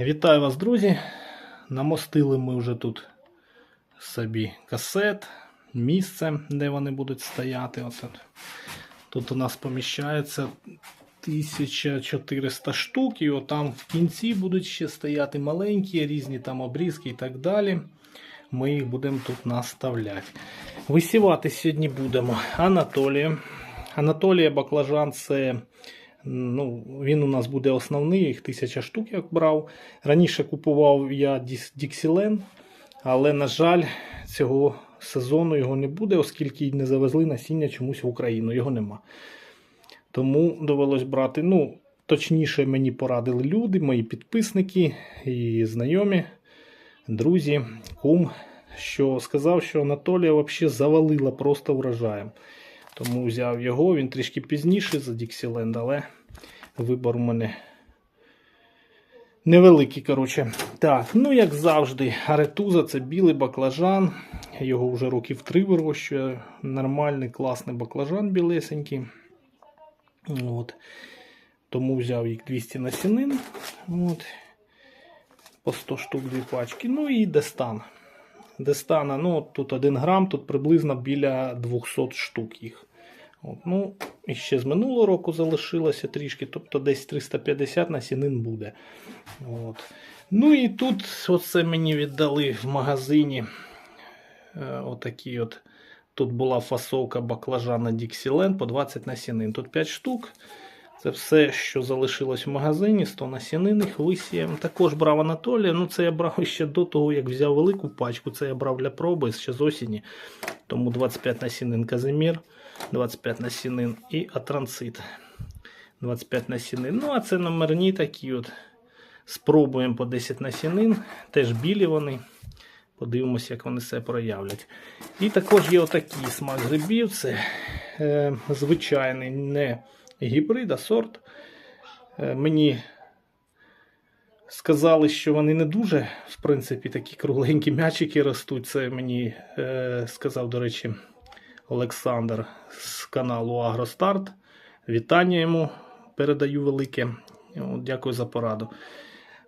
Вітаю вас, друзі! Намостили ми вже тут собі касет, місце, де вони будуть стояти. От тут. у нас поміщається 1400 штук, і отам в кінці будуть ще стояти маленькі, різні там обрізки і так далі. Ми їх будемо тут наставляти. Висівати сьогодні будемо Анатолія. Анатолія Баклажан це Ну, він у нас буде основний, їх тисяча штук як брав. Раніше купував я Діксілен, але, на жаль, цього сезону його не буде, оскільки не завезли насіння чомусь в Україну. Його нема. Тому довелось брати. ну, Точніше, мені порадили люди, мої підписники і знайомі, друзі, кум, що сказав, що Анатолія взагалі завалила просто врожаєм. Тому взяв його, він трішки пізніше за Діксіленд, але вибор у мене невеликий. коротше. Так, ну як завжди, аретуза це білий баклажан. Його вже років три вирощує. Нормальний, класний баклажан білесенький. От. Тому взяв їх 200 насінин. От. По 100 штук дві пачки. Ну і дестан. Дестана, ну тут 1 грам, тут приблизно біля 200 штук їх. От, ну, І ще з минулого року залишилося трішки, тобто десь 350 насінин буде. От. Ну і тут оце мені віддали в магазині. Е, отакі от. Тут була фасовка баклажана Dixieland по 20 насінин. Тут 5 штук. Це все, що залишилось в магазині, 100 насінин їх висіємо. Також брав Анатолія. Ну, це я брав ще до того, як взяв велику пачку. Це я брав для проби ще з осені. Тому 25 насінин Казимір, 25 насінин і Атрансит. 25 насінин. Ну, а це номерні такі от. Спробуємо по 10 насінин. Теж білі вони. Подивимося, як вони себе проявлять. І також є отакий смак грибів. Це е, звичайний не гібрид, а сорт. Е, мені сказали, що вони не дуже, в принципі, такі кругленькі м'ячики ростуть. Це мені е, сказав, до речі, Олександр з каналу Агростарт. Вітання йому передаю велике. От, Дякую за пораду.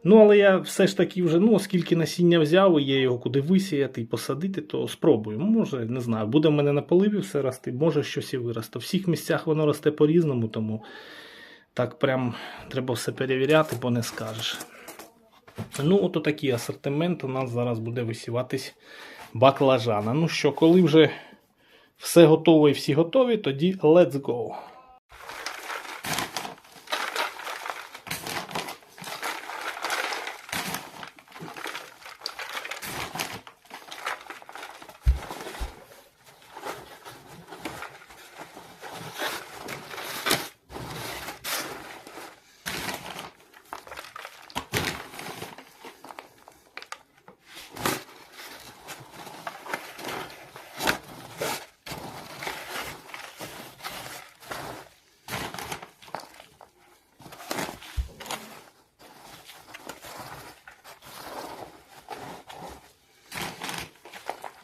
Ну, але я все ж таки вже, ну, оскільки насіння взяв, і є його куди висіяти і посадити, то спробую. Може, не знаю, буде в мене на поливі все рости, може щось і виросте. В всіх місцях воно росте по-різному, тому так прям треба все перевіряти, бо не скажеш. Ну, от такий асортимент у нас зараз буде висіватись баклажана. Ну що, коли вже все готово і всі готові, тоді let's go.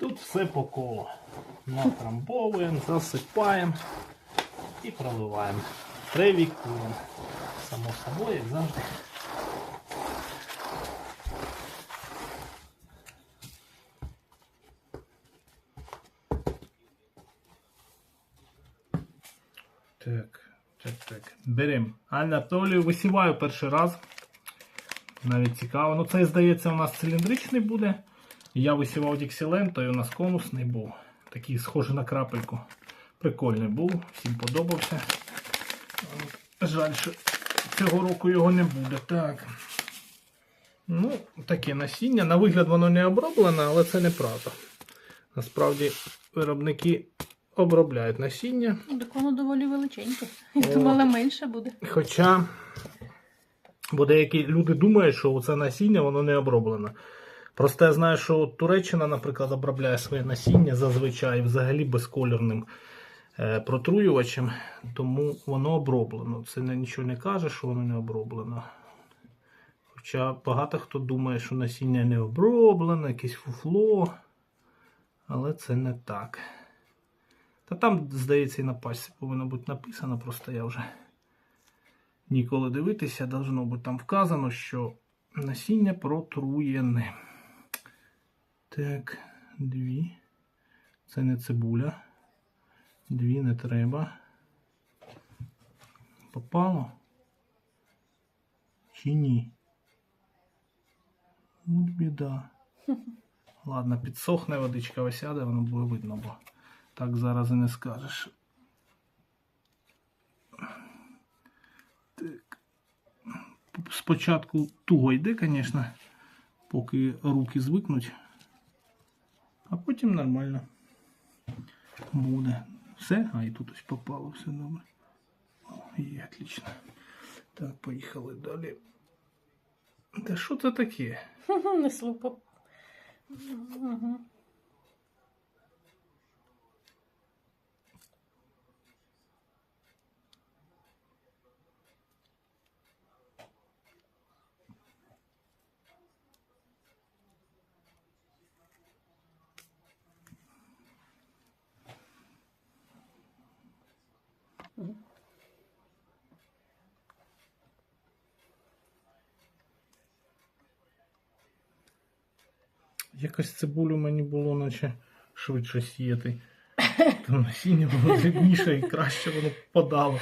Тут все по колу. Натрамбовуємо, засипаємо і проливаємо. Превікуємо. Само собою, як завжди. Так, так, так. Беремо. Анатолію висіваю перший раз. Навіть цікаво. Ну, цей, здається, у нас циліндричний буде. Я висівав Діксілен, той у нас конусний був. Такий схожий на крапельку. Прикольний був, всім подобався. Жаль, що цього року його не буде. Так. Ну, таке насіння. На вигляд воно не оброблене, але це неправда. Насправді виробники обробляють насіння. Ну, Так воно доволі величеньке. Я думала, менше буде. Хоча, бо деякі люди думають, що це насіння воно не оброблене. Просто я знаю, що Туреччина, наприклад, обробляє своє насіння зазвичай взагалі безкольорним е, протруювачем, тому воно оброблено. Це нічого не каже, що воно не оброблено. Хоча багато хто думає, що насіння не оброблене, якесь фуфло, але це не так. Та там, здається, і на пачці повинно бути написано, просто я вже ніколи дивитися, должно бути там вказано, що насіння протруєне. Так, дві. Це не цибуля. Дві не треба. Попало? Чи ні? От біда. Ладно, підсохне водичка осяде, воно буде видно, бо так зараз і не скажеш. Так. Спочатку туго йде, звісно, поки руки звикнуть, а потім нормально буде. Все, а і тут ось попало, все добре. О, є, отлично. Так, поїхали далі. Та що це таке? Не слупав. Угу. Якось цибулю мені було, наче швидше сіяти. Там насіння було дрібніше і краще воно подало.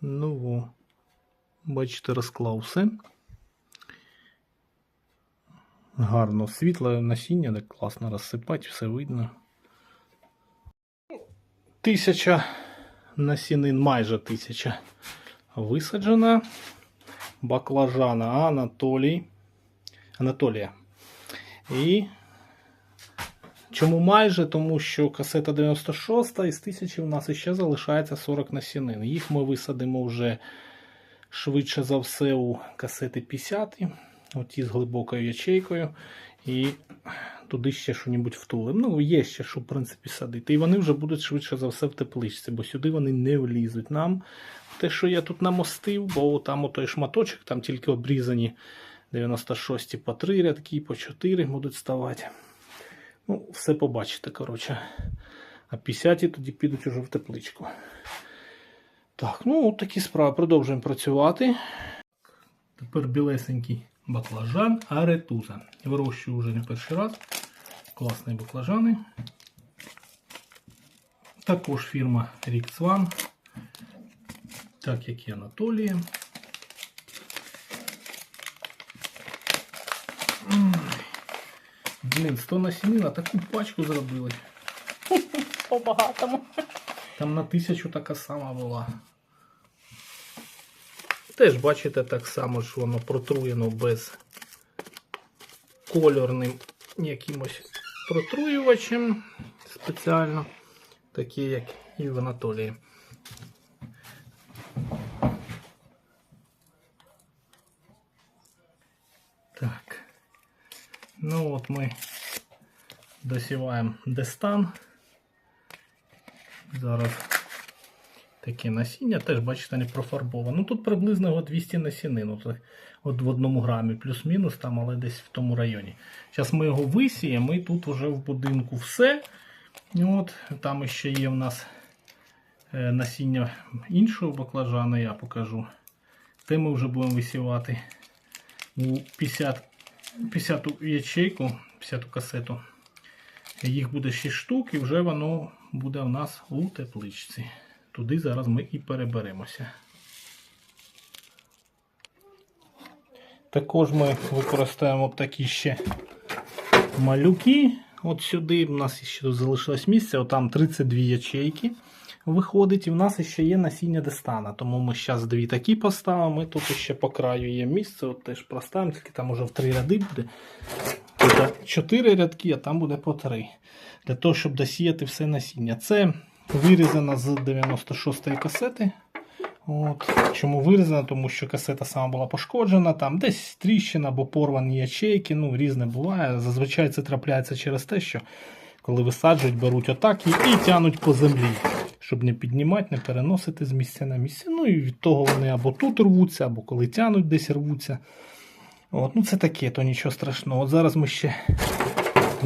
Ну во. Бачите, розклав все. Гарно світле насіння, так класно розсипати, все видно. Тисяча насінин, майже тисяча висаджена баклажана Анатолій. Анатолія. І чому майже? Тому що касета 96 із 1000 у нас ще залишається 40 насінин. Їх ми висадимо вже швидше за все у касети 50, оті з глибокою ячейкою. І туди ще що-небудь втулимо. Ну, є ще, що, в принципі, садити. І вони вже будуть швидше за все в тепличці, бо сюди вони не влізуть нам. Те, що я тут намостив, бо там у той шматочок, там тільки обрізані 96 по 3 рядки, по 4 будуть ставати. Ну, все побачите, коротше. А 50 тоді підуть уже в тепличку. Так, ну от такі справи. Продовжуємо працювати. Тепер білесенький баклажан аретуза. Вирощую вже не перший раз. Класні баклажани. Також фірма Рікцван. Так як і Анатолія. Блін, 100 насінин, а таку пачку зробили. По-багатому. Там на тисячу така сама була. Теж бачите так само, що воно протруєно без кольорним якимось протруювачем спеціально, такі як і в Анатолії. Так. Ну от ми досіваємо дестан. Зараз таке насіння, теж, бачите, не профарбовано. Ну тут приблизно от 200 насінин. От, от в одному грамі, плюс-мінус, там, але десь в тому районі. Зараз ми його висіємо, і тут вже в будинку все. От, Там ще є в нас е, насіння іншого баклажана, я покажу. Те ми вже будемо висівати у 50, 50 ячейку, 50 касету. Їх буде 6 штук, і вже воно буде в нас у тепличці. Туди зараз ми і переберемося. Також ми використаємо такі ще малюки. От сюди у нас ще залишилось місце, отам 32 ячейки виходить, і в нас ще є насіння дестана. Тому ми зараз дві такі поставимо. І тут ще по краю є місце, от теж проставимо, тільки там уже в три ряди буде. Тут 4 рядки, а там буде по 3. Для того, щоб досіяти все насіння. Це вирізано з 96-ї касети. От. Чому вирізана? Тому що касета сама була пошкоджена, там десь тріщина або порвані ячейки, ну різне буває. Зазвичай це трапляється через те, що коли висаджують, беруть отак і, і тянуть по землі, щоб не піднімати, не переносити з місця на місце. Ну і від того вони або тут рвуться, або коли тянуть, десь рвуться. От, ну Це таке, то нічого страшного. От зараз ми ще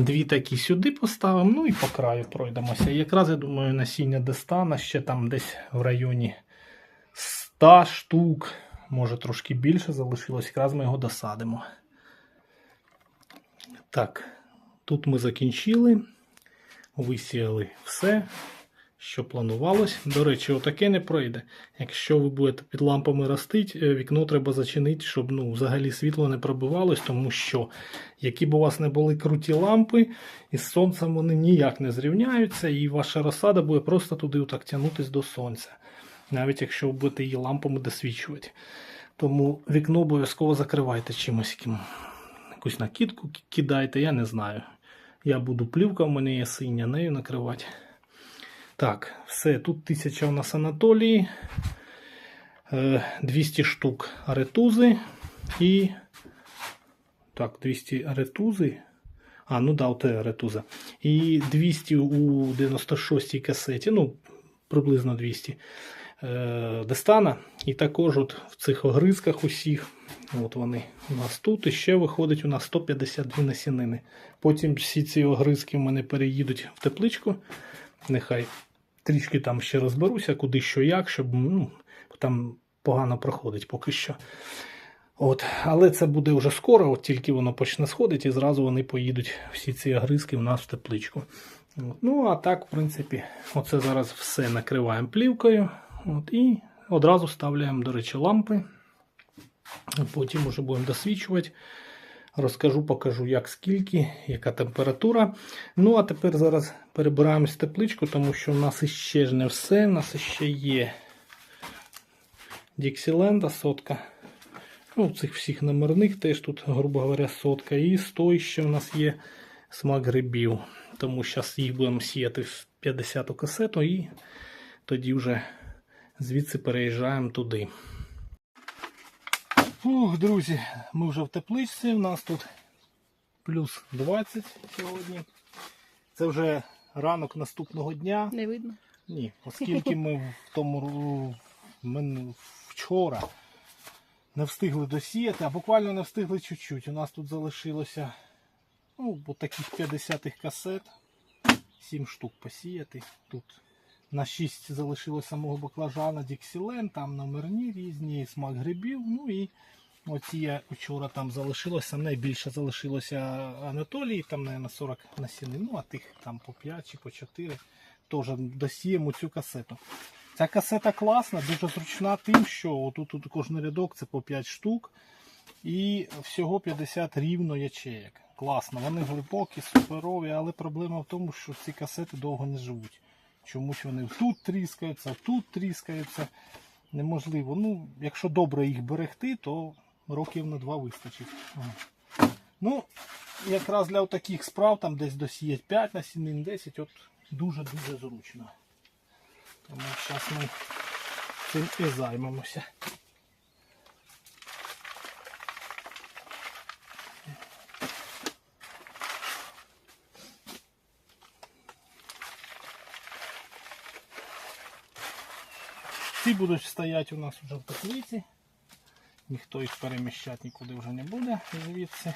дві такі сюди поставимо, ну і по краю пройдемося. Якраз я думаю, насіння дестана ще там десь в районі 100 штук може трошки більше залишилось, якраз ми його досадимо. Так, тут ми закінчили, висіяли все, що планувалось. До речі, отаке не пройде. Якщо ви будете під лампами ростити, е, вікно треба зачинити, щоб ну, взагалі світло не пробивалось, тому що які б у вас не були круті лампи, із сонцем вони ніяк не зрівняються, і ваша розсада буде просто туди отак тягнутись до сонця, навіть якщо ви будете її лампами досвічувати. Тому вікно обов'язково закривайте чимось. Якусь накидку кидайте, я не знаю. Я буду плівка, в мене є синя, нею накривати. Так, все, тут 1000 у нас Анатолії, е, 200 штук аретузи і. Так, 200 аретузи. А, ну да, оте аретуза. І 200 у 96-й касеті, ну, приблизно 200 е, Дестана. І також от в цих огризках усіх, от вони у нас тут. І ще виходить у нас 152 насінини. Потім всі ці огризки в мене переїдуть в тепличку. Нехай трішки там ще розберуся, куди що як, щоб ну, там погано проходить поки що. От, але це буде вже скоро, от тільки воно почне сходити, і зразу вони поїдуть всі ці огризки у нас в тепличку. От. Ну, а так, в принципі, оце зараз все накриваємо плівкою. От, і одразу ставляємо, до речі, лампи. Потім вже будемо досвічувати. Розкажу, покажу, як скільки, яка температура. Ну, а тепер зараз перебираємось в тепличку, тому що в нас іще ж не все. У нас ще є Діксіленда сотка. Ну, цих всіх номерних теж тут, грубо говоря, сотка. І з той ще в нас є смак грибів. Тому зараз їх будемо сіяти в 50-ту касету і тоді вже звідси переїжджаємо туди. Фух, друзі, ми вже в тепличці. У нас тут плюс 20 сьогодні. Це вже ранок наступного дня. Не видно. Ні, оскільки ми в тому ми вчора не встигли досіяти, а буквально не встигли чуть-чуть. У нас тут залишилося ну, таких 50 касет, 7 штук посіяти. Тут на 6 залишилося самого баклажана Діксілен, там номерні різні, смак грибів. Ну і оці я вчора там залишилося, найбільше залишилося Анатолії, там, мабуть, 40 насінин, ну а тих там по 5 чи по 4 теж досіємо цю касету. Ця касета класна, дуже зручна тим, що отут, тут кожен рядок це по 5 штук. І всього 50 рівно ячеєк. Класно, вони глибокі, суперові, але проблема в тому, що ці касети довго не живуть. Чомусь вони тут тріскаються, тут тріскаються. Неможливо. Ну, якщо добре їх берегти, то років на два вистачить. Ну, якраз для таких справ, там десь досіять 5 на 7, 10, от дуже-дуже зручно. Тому зараз ми цим і займемося. Ці будуть стояти у нас вже в теплиці. Ніхто їх переміщати нікуди вже не буде звідси.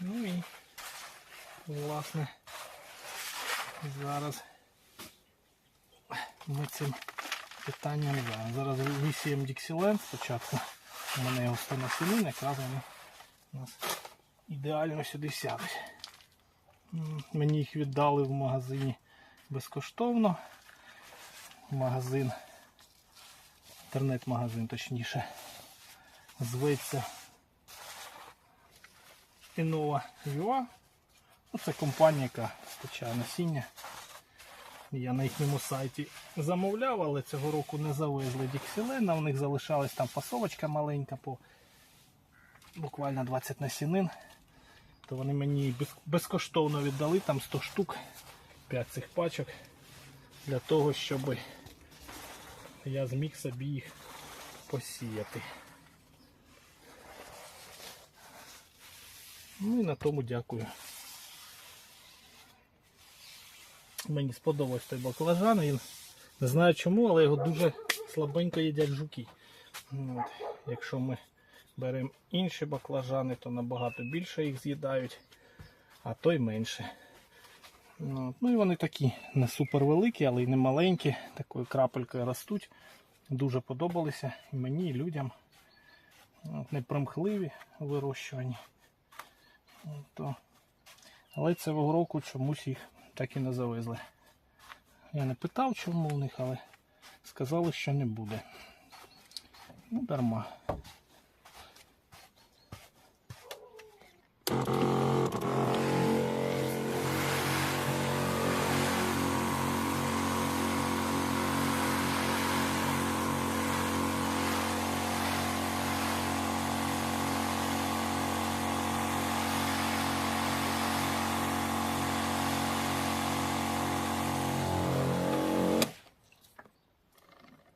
Ну і власне зараз ми цим питанням займемо. Зараз висіємо Діксіленд спочатку. У мене його 100 насінин, якраз вони у нас ідеально сюди сядуть. Мені їх віддали в магазині безкоштовно. Магазин, інтернет-магазин точніше, зветься Innova.ua. Ну, Це компанія, яка постачає насіння. Я на їхньому сайті замовляв, але цього року не завезли Діксілена. У них залишалась там фасовочка маленька по буквально 20 насінин. То вони мені без- безкоштовно віддали там 100 штук, 5 цих пачок, для того, щоб я зміг собі їх посіяти. Ну і на тому дякую. Мені сподобався той баклажан. Він не знаю чому, але його дуже слабенько їдять жуки. От. Якщо ми беремо інші баклажани, то набагато більше їх з'їдають, а той менше. Ну, ну і вони такі не супер великі, але й не маленькі, такою крапелькою ростуть. Дуже подобалися і мені, і людям. От, непримхливі. От, то. Але цього року чомусь їх так і не завезли. Я не питав, чому у них, але сказали, що не буде. Ну, дарма.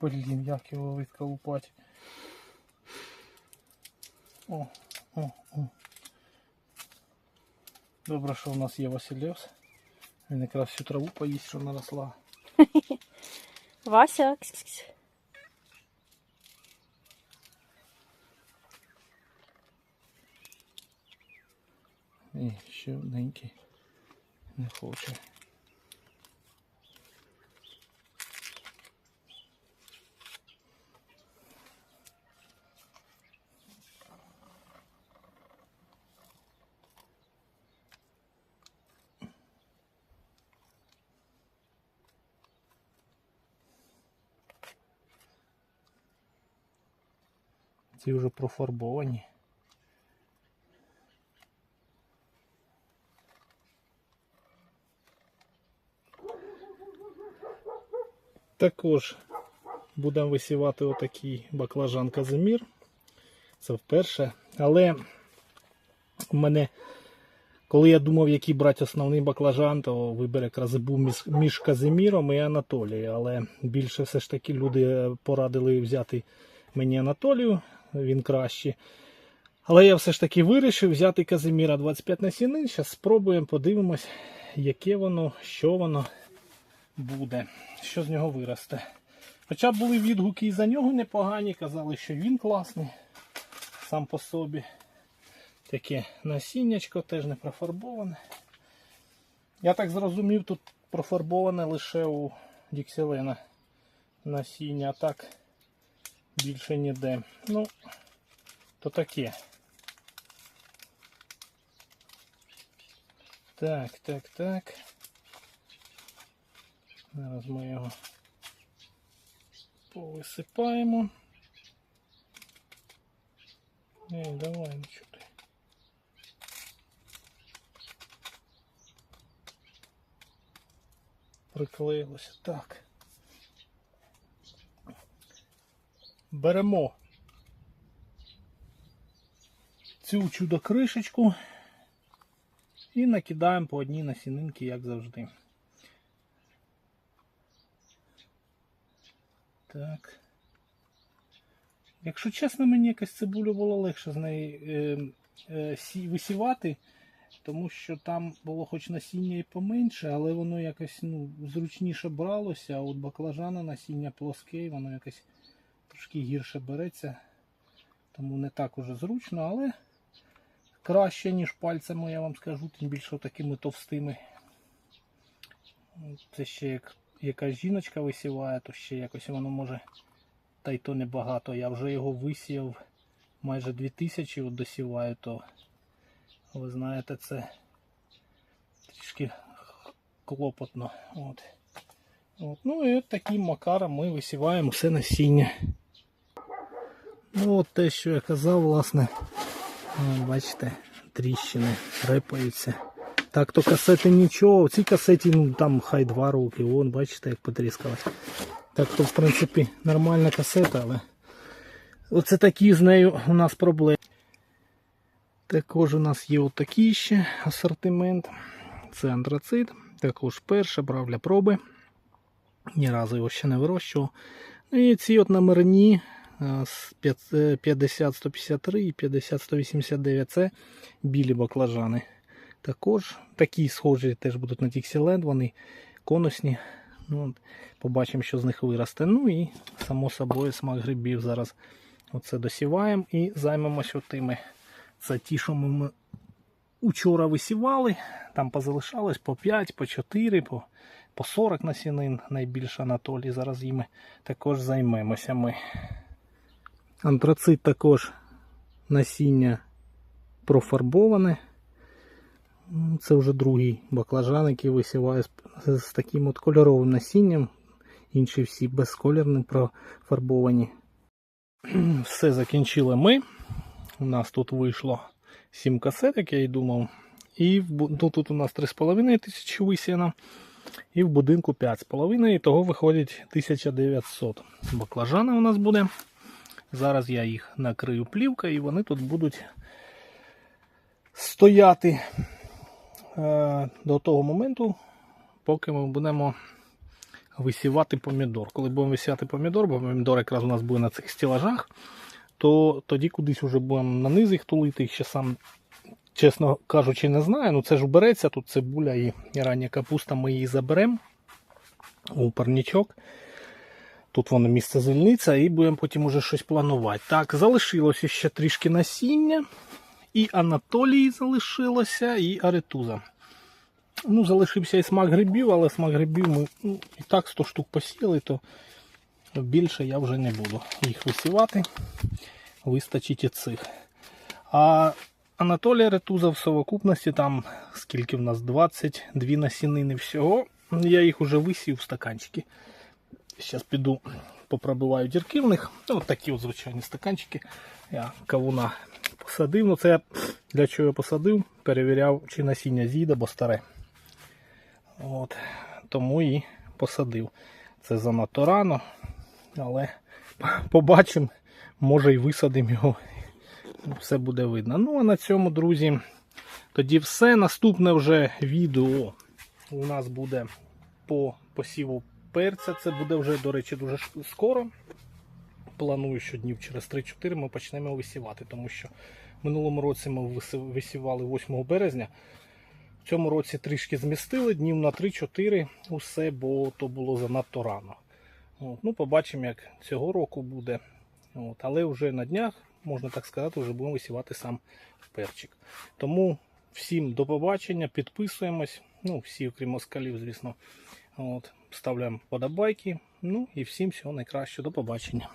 Блін, як його відколупати. О, о, о. Добре, що у нас є Васильевс. Він якраз всю траву поїсть, що наросла. Вася. кс-кс-кс. І ще одненький. Не хоче. Ці вже профарбовані. Також будемо висівати отакий баклажан Казимір. Це вперше. Але в мене, коли я думав, який брати основний баклажан, то вибір якраз був між, Казиміром і Анатолією. Але більше все ж таки люди порадили взяти мені Анатолію, він кращий. Але я все ж таки вирішив взяти Казиміра 25 насінин. Зараз спробуємо, подивимось, яке воно, що воно буде, що з нього виросте. Хоча були відгуки і за нього непогані, казали, що він класний сам по собі. Таке насіннячко теж не профарбоване. Я так зрозумів, тут профарбоване лише у Дікселена насіння, а так більше ніде. Ну, то таке. Так, так, так. Зараз ми його повисипаємо. Ей, давай, ну що ти. Приклеїлося. Так. Беремо цю чудо-кришечку і накидаємо по одній насінинки, як завжди. Так. Якщо чесно, мені якась цибуля було легше з неї е, е, висівати, тому що там було хоч насіння і поменше, але воно якось ну, зручніше бралося, а от баклажана насіння плоске, і воно якось трошки гірше береться. Тому не так уже зручно, але краще, ніж пальцями, я вам скажу, тим більше такими товстими. Це ще як якась жіночка висіває, то ще якось воно може. Та й то небагато. Я вже його висіяв майже 2000 от досіваю, то ви знаєте, це трішки клопотно. От. От. Ну і от таким макаром ми висіваємо все насіння. Ну от те, що я казав, власне, бачите, тріщини репаються. Так, то касети нічого. В цій касеті ну, там хай два роки. Вон, бачите, як потріскалось. Так то, в принципі, нормальна касета, але оце такі з нею у нас проблеми. Також у нас є отакий ще асортимент. Це антрацит. Також перше брав для проби. Ні разу його ще не вирощував. Ну і ці от номерні е, 50-153 і 50-189 це білі баклажани. Також такі схожі теж будуть на Dixieland, вони конусні. Ну, побачимо, що з них виросте. Ну і само собою смак грибів зараз оце досіваємо і займемося тими. Це ті, що ми учора висівали, там позалишалось по 5, по 4, по, по 40 насінин найбільше Анатолій. Зараз їми також займемося ми. Антрацит також насіння профарбоване. Це вже другий баклажан, який висіває з, таким от кольоровим насінням. Інші всі безколірним профарбовані. Все закінчили ми. У нас тут вийшло 7 касет, як я і думав. І ну, тут у нас 3,5 тисячі висіяно. І в будинку 5,5. І того виходить 1900 баклажана у нас буде. Зараз я їх накрию плівкою і вони тут будуть стояти е, до того моменту, поки ми будемо висівати помідор. Коли будемо висівати помідор, бо помідор якраз у нас буде на цих стілажах, то тоді кудись вже будемо на низ їх тулити. Їх ще сам, чесно кажучи, не знаю. Ну це ж береться, тут цибуля і рання капуста, ми її заберемо у парнічок. Тут воно місце звільниться і будемо потім уже щось планувати. Так, залишилося ще трішки насіння. І Анатолії залишилося, і Аретуза. Ну, залишився і смак грибів, але смак грибів ми ну, і так 100 штук посіяли, то більше я вже не буду їх висівати. Вистачить і цих. А Анатолія Ретуза в совокупності там скільки в нас 22 насінини всього. Я їх вже висів в стаканчики. Зараз піду попробиваю дірки в них. Ну, такі от звичайні стаканчики. Я кавуна посадив. Ну це для чого я посадив, перевіряв, чи насіння з'їде, бо старе. От, тому і посадив. Це занадто рано, але побачимо, може і висадимо його. Все буде видно. Ну, а на цьому, друзі, тоді все. Наступне вже відео у нас буде по посіву перця. Це буде вже, до речі, дуже скоро. Планую, що днів через 3-4 ми почнемо висівати, тому що минулому році ми висівали 8 березня. В цьому році трішки змістили днів на 3-4 усе, бо то було занадто рано. От, ну, побачимо, як цього року буде. От, але вже на днях, можна так сказати, вже будемо висівати сам перчик. Тому всім до побачення, підписуємось. Ну, всі, окрім москалів, звісно. От, ставляємо подобайки. Ну і всім всього найкращого. До побачення.